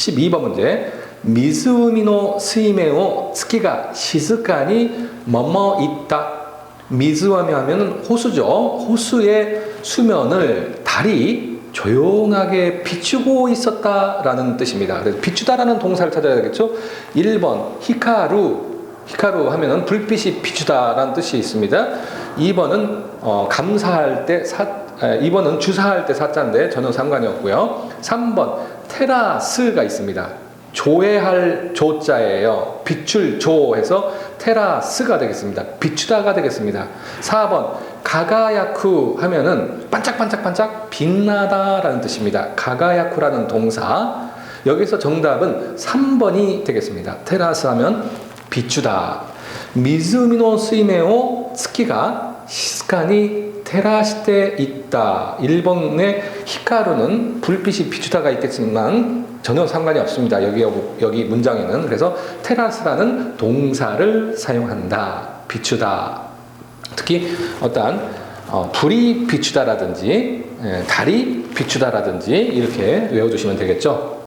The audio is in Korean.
12번 문제. 미즈우미노 스이메오 스키가 시즈카니 머머 있다. 미즈와미 하면은 호수죠. 호수의 수면을 달이 조용하게 비추고 있었다라는 뜻입니다. 그래서 비추다라는 동사를 찾아야 되겠죠. 1번 히카루 히카루 하면은 불빛이 비추다라는 뜻이 있습니다. 2번은 어, 감사할 때 사, 에, 2번은 주사할 때 사자인데 전혀 상관이 없고요. 3번 테라스가 있습니다. 조회할 조자예요. 비출 조해서 테라스가 되겠습니다. 비추다가 되겠습니다. 4번 가가야쿠 하면은 반짝반짝반짝 빛나다라는 뜻입니다. 가가야쿠라는 동사. 여기서 정답은 3번이 되겠습니다. 테라스 하면 비추다. 미즈미노 스이메오 스키가 시스카니 테라시테 있다. 1번의 히카루는 불빛이 비추다가 있겠지만 전혀 상관이 없습니다. 여기 여기 문장에는 그래서 테라스라는 동사를 사용한다. 비추다. 특히 어떠한 어, 불이 비추다라든지 예, 달이 비추다라든지 이렇게 외워두시면 되겠죠.